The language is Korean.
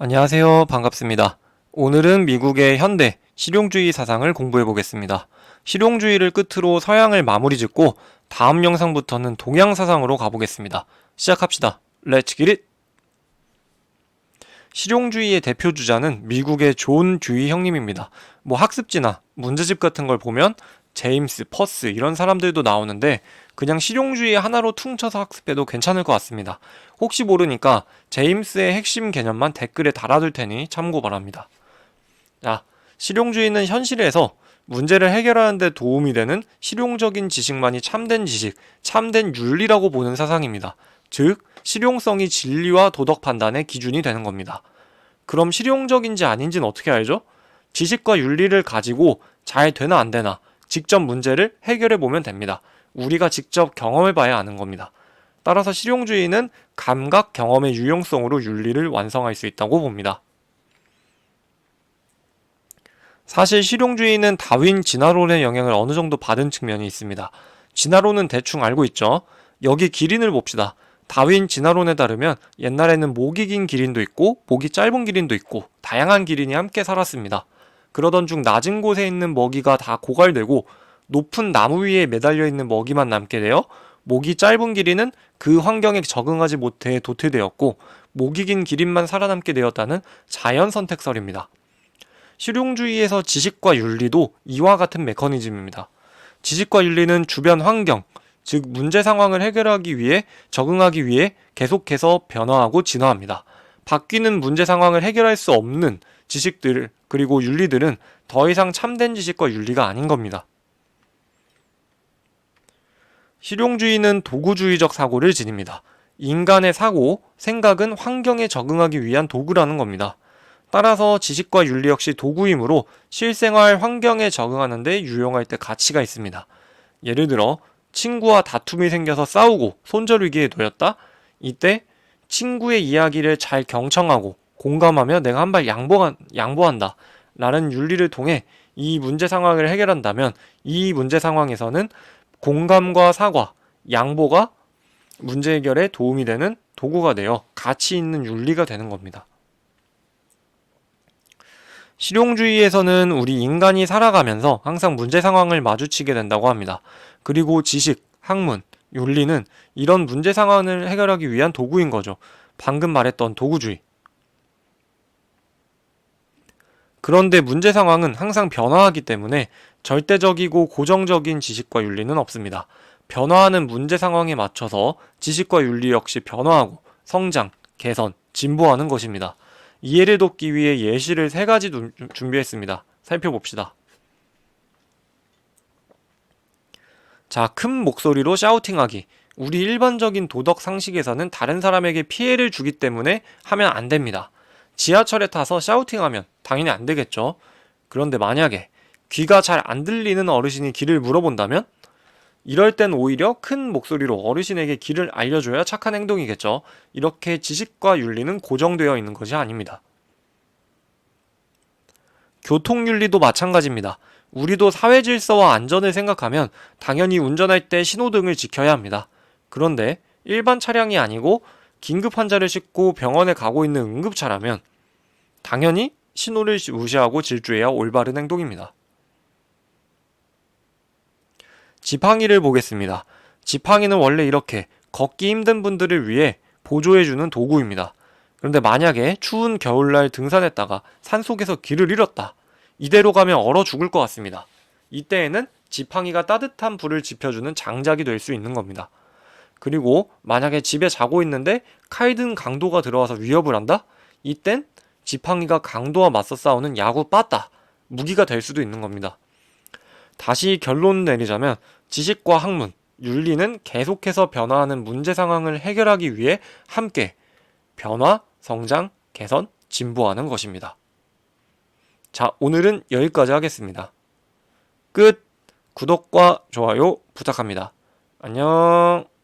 안녕하세요. 반갑습니다. 오늘은 미국의 현대 실용주의 사상을 공부해 보겠습니다. 실용주의를 끝으로 서양을 마무리 짓고 다음 영상부터는 동양 사상으로 가보겠습니다. 시작합시다. Let's get it! 실용주의의 대표 주자는 미국의 존 듀이 형님입니다. 뭐 학습지나 문제집 같은 걸 보면 제임스, 퍼스 이런 사람들도 나오는데 그냥 실용주의 하나로 퉁쳐서 학습해도 괜찮을 것 같습니다. 혹시 모르니까 제임스의 핵심 개념만 댓글에 달아둘 테니 참고 바랍니다. 자, 실용주의는 현실에서 문제를 해결하는 데 도움이 되는 실용적인 지식만이 참된 지식, 참된 윤리라고 보는 사상입니다. 즉, 실용성이 진리와 도덕 판단의 기준이 되는 겁니다. 그럼 실용적인지 아닌지는 어떻게 알죠? 지식과 윤리를 가지고 잘 되나 안 되나 직접 문제를 해결해 보면 됩니다. 우리가 직접 경험해 봐야 아는 겁니다. 따라서 실용주의는 감각 경험의 유용성으로 윤리를 완성할 수 있다고 봅니다. 사실 실용주의는 다윈 진화론의 영향을 어느 정도 받은 측면이 있습니다. 진화론은 대충 알고 있죠. 여기 기린을 봅시다. 다윈 진화론에 따르면 옛날에는 목이 긴 기린도 있고 목이 짧은 기린도 있고 다양한 기린이 함께 살았습니다. 그러던 중 낮은 곳에 있는 먹이가 다 고갈되고 높은 나무 위에 매달려 있는 먹이만 남게 되어 목이 짧은 기린은 그 환경에 적응하지 못해 도태되었고 목이 긴 기린만 살아남게 되었다는 자연 선택설입니다. 실용주의에서 지식과 윤리도 이와 같은 메커니즘입니다. 지식과 윤리는 주변 환경, 즉 문제 상황을 해결하기 위해 적응하기 위해 계속해서 변화하고 진화합니다. 바뀌는 문제 상황을 해결할 수 없는 지식들 그리고 윤리들은 더 이상 참된 지식과 윤리가 아닌 겁니다. 실용주의는 도구주의적 사고를 지닙니다. 인간의 사고, 생각은 환경에 적응하기 위한 도구라는 겁니다. 따라서 지식과 윤리 역시 도구이므로 실생활 환경에 적응하는 데 유용할 때 가치가 있습니다. 예를 들어 친구와 다툼이 생겨서 싸우고 손절 위기에 놓였다? 이때 친구의 이야기를 잘 경청하고 공감하며 내가 한 발 양보, 양보한다. 라는 윤리를 통해 이 문제 상황을 해결한다면 이 문제 상황에서는 공감과 사과, 양보가 문제 해결에 도움이 되는 도구가 되어 가치 있는 윤리가 되는 겁니다. 실용주의에서는 우리 인간이 살아가면서 항상 문제 상황을 마주치게 된다고 합니다. 그리고 지식, 학문, 윤리는 이런 문제 상황을 해결하기 위한 도구인 거죠. 방금 말했던 도구주의. 그런데 문제 상황은 항상 변화하기 때문에 절대적이고 고정적인 지식과 윤리는 없습니다. 변화하는 문제 상황에 맞춰서 지식과 윤리 역시 변화하고 성장, 개선, 진보하는 것입니다. 이해를 돕기 위해 예시를 세 가지 준비했습니다. 살펴봅시다. 자, 큰 목소리로 샤우팅하기. 우리 일반적인 도덕 상식에서는 다른 사람에게 피해를 주기 때문에 하면 안 됩니다. 지하철에 타서 샤우팅하면 당연히 안 되겠죠. 그런데 만약에 귀가 잘 안 들리는 어르신이 길을 물어본다면 이럴 땐 오히려 큰 목소리로 어르신에게 길을 알려줘야 착한 행동이겠죠. 이렇게 지식과 윤리는 고정되어 있는 것이 아닙니다. 교통윤리도 마찬가지입니다. 우리도 사회 질서와 안전을 생각하면 당연히 운전할 때 신호등을 지켜야 합니다. 그런데 일반 차량이 아니고 긴급 환자를 싣고 병원에 가고 있는 응급차라면 당연히 신호를 무시하고 질주해야 올바른 행동입니다. 지팡이를 보겠습니다. 지팡이는 원래 이렇게 걷기 힘든 분들을 위해 보조해주는 도구입니다. 그런데 만약에 추운 겨울날 등산했다가 산속에서 길을 잃었다. 이대로 가면 얼어 죽을 것 같습니다. 이때에는 지팡이가 따뜻한 불을 지펴주는 장작이 될 수 있는 겁니다. 그리고 만약에 집에 자고 있는데 칼든 강도가 들어와서 위협을 한다? 이땐 지팡이가 강도와 맞서 싸우는 야구 빠따, 무기가 될 수도 있는 겁니다. 다시 결론 내리자면 지식과 학문, 윤리는 계속해서 변화하는 문제 상황을 해결하기 위해 함께 변화, 성장, 개선, 진보하는 것입니다. 자, 오늘은 여기까지 하겠습니다. 끝! 구독과 좋아요 부탁합니다. 안녕!